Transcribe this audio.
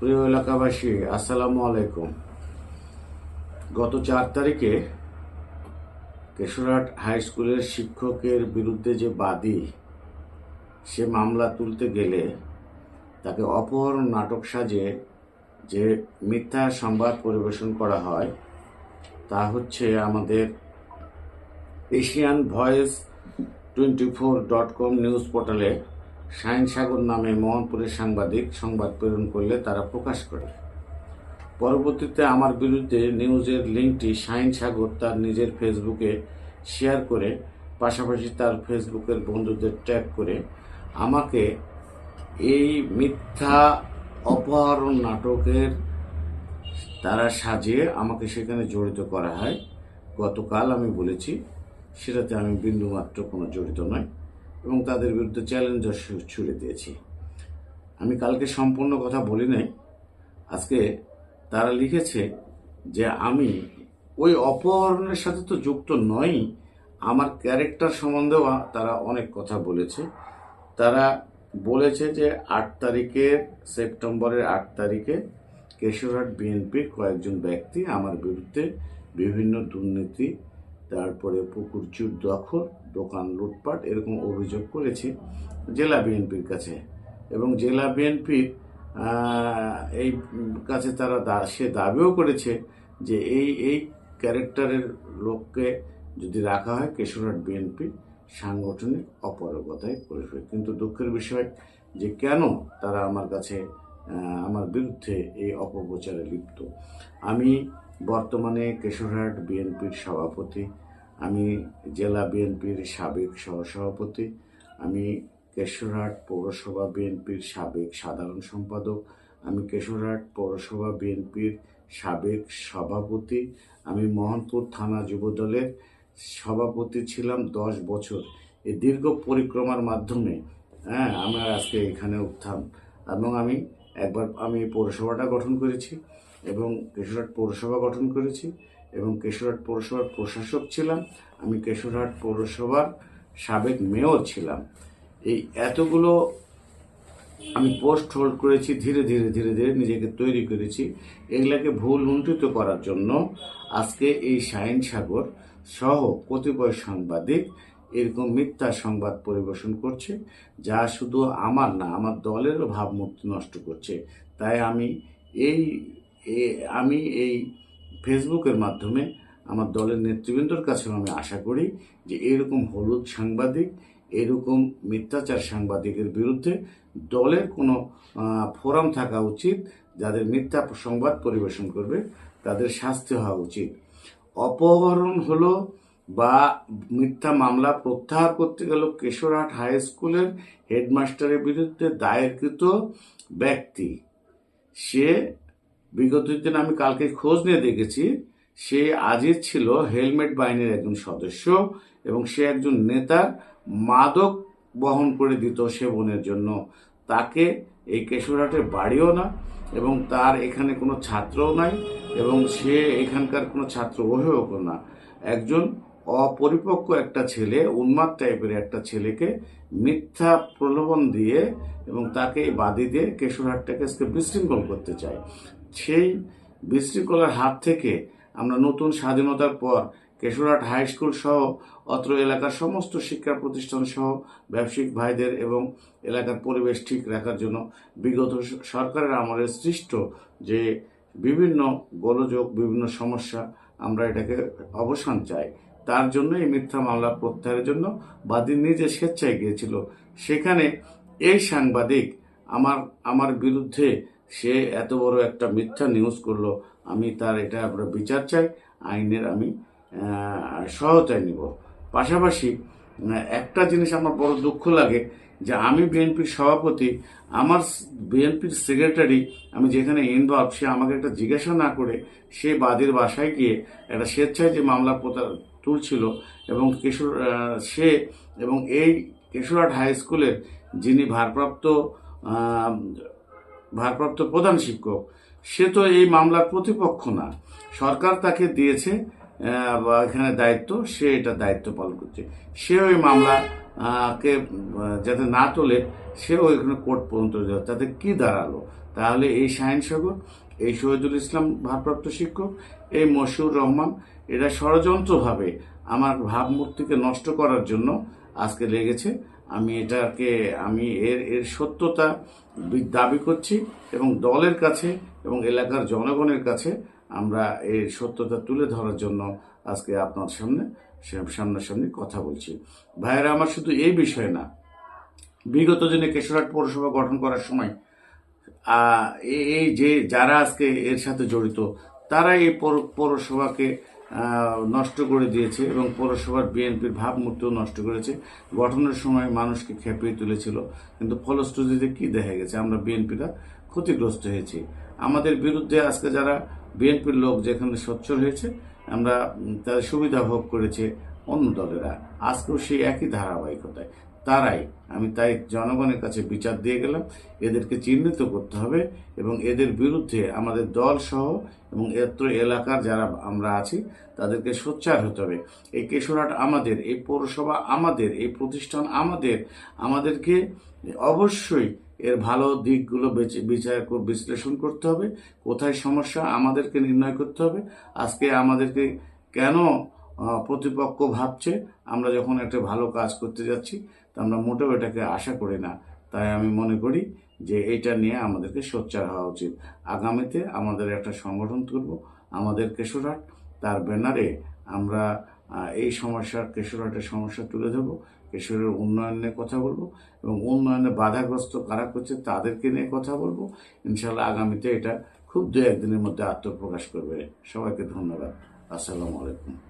প্রিয় এলাকাবাসী, আসসালামু আলাইকুম। গত চার তারিখে কেশরহাট হাই স্কুলের শিক্ষকের বিরুদ্ধে যে বাদী, সে মামলা তুলতে গেলে তাকে অপহরণ নাটক সাজে যে মিথ্যা সংবাদ পরিবেশন করা হয়, তা হচ্ছে আমাদের Asian voice twenty four dot com news পোর্টালে শাহিন সাগর নামে মোহনপুরের সাংবাদিক সংবাদ প্রেরণ করলে তারা প্রকাশ করে। পরবর্তীতে আমার বিরুদ্ধে নিউজের লিঙ্কটি শাহিন সাগর তার নিজের ফেসবুকে শেয়ার করে, পাশাপাশি তার ফেসবুকের বন্ধুদের ট্যাগ করে, আমাকে এই মিথ্যা অপহরণ নাটকের তারা সাজিয়ে আমাকে সেখানে জড়িত করা হয়। গতকাল আমি বলেছি, সেটাতে আমি বিন্দুমাত্র কোনো জড়িত নয় এবং তাদের বিরুদ্ধে চ্যালেঞ্জও ছু- ছুড়ে দিয়েছি। আমি কালকে সম্পূর্ণ কথা বলি নাই। আজকে তারা লিখেছে যে আমি ওই অপহরণের সাথে তো যুক্ত নই, আমার ক্যারেক্টার সম্বন্ধেও তারা অনেক কথা বলেছে। তারা বলেছে যে আট তারিখের, সেপ্টেম্বরের আট তারিখে কেশরহাট বিএনপির কয়েকজন ব্যক্তি আমার বিরুদ্ধে বিভিন্ন দুর্নীতি তারপরে পুকুর চুর দখল, দোকান লুটপাট, এরকম অভিযোগ করেছে জেলা বিএনপির কাছে। এবং জেলা বিএনপির এই কাছে তারা সে দাবিও করেছে যে এই এই ক্যারেক্টারের লোককে যদি রাখা হয়, কেশরহাট বিএনপি সাংগঠনিক অপারগতায় পরিবে কিন্তু দুঃখের বিষয় যে কেন তারা আমার কাছে আমার বিরুদ্ধে এই অপপ্রচারে লিপ্ত? আমি বর্তমানে কেশরহাট বিএনপির সভাপতি, আমি জেলা বিএনপির সাবেক সহসভাপতি, আমি কেশরহাট পৌরসভা বিএনপির সাবেক সাধারণ সম্পাদক, আমি কেশরহাট পৌরসভা বিএনপির সাবেক সভাপতি, আমি মোহনপুর থানা যুবদলের সভাপতি ছিলাম দশ বছর। এই দীর্ঘ পরিক্রমার মাধ্যমে হ্যাঁ আমরা আজকে এখানে উত্থান। এবং আমি একবার, আমি পৌরসভাটা গঠন করেছি। এবং কেশরহাট পৌরসভা গঠন করেছি এবং কেশরহাট পৌরসভার প্রশাসক ছিলাম। আমি কেশরহাট পৌরসভার সাবেক মেয়র ছিলাম। এই এতগুলো আমি পোস্ট হোল্ড করেছি, ধীরে ধীরে ধীরে ধীরে নিজেকে তৈরি করেছি। এগুলাকে ভুল লুণ্ঠিত করার জন্য আজকে এই শাহিন সাগর সহ কতিপয় সাংবাদিক এরকম মিথ্যা সংবাদ পরিবেশন করছে, যা শুধু আমার না, আমার দলেরও ভাবমূর্তি নষ্ট করছে। তাই আমি এই এ- আমি এই ফেসবুকের মাধ্যমে আমার দলের নেতৃবৃন্দর কাছেও আমি আশা করি যে এরকম হলুদ সাংবাদিক, এরকম মিথ্যাচার সাংবাদিকের বিরুদ্ধে দলের কোনো ফোরাম থাকা উচিত, যাদের মিথ্যা সংবাদ পরিবেশন করবে, তাদের শাস্তি হওয়া উচিত। অপহরণ হলো বা মিথ্যা মামলা প্রত্যাহার করতে গেল কেশরহাট হাই স্কুলের হেডমাস্টারের বিরুদ্ধে দায়েরকৃত ব্যক্তি। সে বিগত দিন আমি কালকে খোঁজ নিয়ে দেখেছি, সে আজিজ ছিল হেলমেট বাহিনীর একজন সদস্য এবং সে একজন নেতা মাদক বহন করে দিত সেবনের জন্য। তাকে এই কেশরহাটে বাড়িও না এবং তার এখানে কোনো ছাত্রও নাই এবং সে এখানকার কোনো ছাত্র হয়েও না। একজন অপরিপক্ক একটা ছেলে, উন্মাদ টাইপের একটা ছেলেকে মিথ্যা প্রলোভন দিয়ে এবং তাকে বাদী দিয়ে কেশরহাটটাকে আজকে বিশৃঙ্খল করতে চায়। সেই বিশৃঙ্খলার হাত থেকে আমরা নতুন স্বাধীনতার পর কেশরহাট হাই স্কুল সহ অত্র এলাকার সমস্ত শিক্ষা প্রতিষ্ঠান সহ ব্যবসায়িক ভাইদের এবং এলাকার পরিবেশ ঠিক রাখার জন্য বিগত সরকারের আমলে সৃষ্ট যে বিভিন্ন গোলযোগ, বিভিন্ন সমস্যা আমরা এটাকে অবসান চাই। তার জন্য এই মিথ্যা মামলা প্রত্যাহারের জন্য বাদী নিজে স্বেচ্ছায় গিয়েছিল। সেখানে এই সাংবাদিক আমার আমার বিরুদ্ধে সে এত বড় একটা মিথ্যা নিউজ করল, আমি তার এটা আমরা বিচার চাই, আইনের আমি সহায়তায় নিব। পাশাপাশি একটা জিনিস আমার বড় দুঃখ লাগে যে আমি বিএনপির সভাপতি, আমার বিএনপির সেক্রেটারি আমি যেখানে ইনভলভ সে আমাকে একটা জিজ্ঞাসা না করে সে বাদীর বাসায় গিয়ে একটা স্বেচ্ছায় যে মামলা প্রতা- তুলছিল এবং কিশোর সে এবং এই কেশরহাট হাই স্কুলের যিনি ভারপ্রাপ্ত ভারপ্রাপ্ত প্রধান শিক্ষক। সে তো এই মামলার প্রতিপক্ষ না। সরকার তাকে দিয়েছে এখানে দায়িত্ব, সে এটা দায়িত্ব পালন করছে। সে ওই মামলা কে যাতে না তোলে সেও এখানে কোর্ট পর্যন্ত যাবে। তাতে কি দাঁড়াল? তাহলে এই শাহিন সাগর এই শহীদুল ইসলাম ভারপ্রাপ্ত শিক্ষক, এই মশিউর রহমান, এরা ষড়যন্ত্রভাবে আমার ভাবমূর্তিকে নষ্ট করার জন্য আজকে লেগেছে। আমি এটাকে, আমি এর এর সত্যতা দাবি করছি এবং দলের কাছে এবং এলাকার জনগণের কাছে আমরা এর সত্যতা তুলে ধরার জন্য আজকে আপনার সামনে সামনাসামনি কথা বলছি। ভাইয়েরা, আমার শুধু এই বিষয় না, বিগত দিনে কেশরহাট পৌরসভা গঠন করার সময় এই যে যারা আজকে এর সাথে জড়িত, তারা এই পৌরসভাকে নষ্ট করে দিয়েছে এবং পৌরসভার বিএনপির ভাবমূর্তিও নষ্ট করেছে। গঠনের সময় মানুষকে খেপিয়ে তুলেছিল, কিন্তু ফলশ্রুতিতে কি দেখা গেছে? আমরা বিএনপিরা ক্ষতিগ্রস্ত হয়েছি। আমাদের বিরুদ্ধে আজকে যারা বিএনপির লোক যেখানে সচ্ছল হয়েছে, আমরা তাদের সুবিধা ভোগ করেছে অন্য দলেরা। আজকেও সেই একই ধারাবাহিকতায়। তারাই। আমি তাই জনগণের কাছে বিচার দিয়ে গেলাম। এদেরকে চিহ্নিত করতে হবে এবং এদের বিরুদ্ধে আমাদের দল সহ এবং এত্র এলাকার যারা আমরা আছি, তাদেরকে সোচ্চার হতে হবে। এই কেশরহাট আমাদের, এই পৌরসভা আমাদের, এই প্রতিষ্ঠান আমাদের, আমাদেরকে অবশ্যই এর ভালো দিকগুলো বিচার বিশ্লেষণ করতে হবে। কোথায় সমস্যা আমাদেরকে নির্ণয় করতে হবে। আজকে আমাদেরকে কেন প্রতিপক্ষ ভাবছে, আমরা যখন একটা ভালো কাজ করতে যাচ্ছি আমরা মোটেও এটাকে আশা করি না। তাই আমি মনে করি যে এটা নিয়ে আমাদেরকে সোচ্চার হওয়া উচিত। আগামীতে আমাদের একটা সংগঠন তুলব, আমাদের কেশরহাট তার ব্যানারে আমরা এই সমস্যার কেশরহাটের সমস্যা তুলে ধরবো, কেশরের উন্নয়ন নিয়ে কথা বলব এবং উন্নয়নে বাধাগ্রস্ত কারা করছে তাদেরকে নিয়ে কথা বলব। ইনশাল্লাহ আগামীতে এটা খুব দু একদিনের মধ্যে আত্মপ্রকাশ করবে। সবাইকে ধন্যবাদ। আসসালামু আলাইকুম।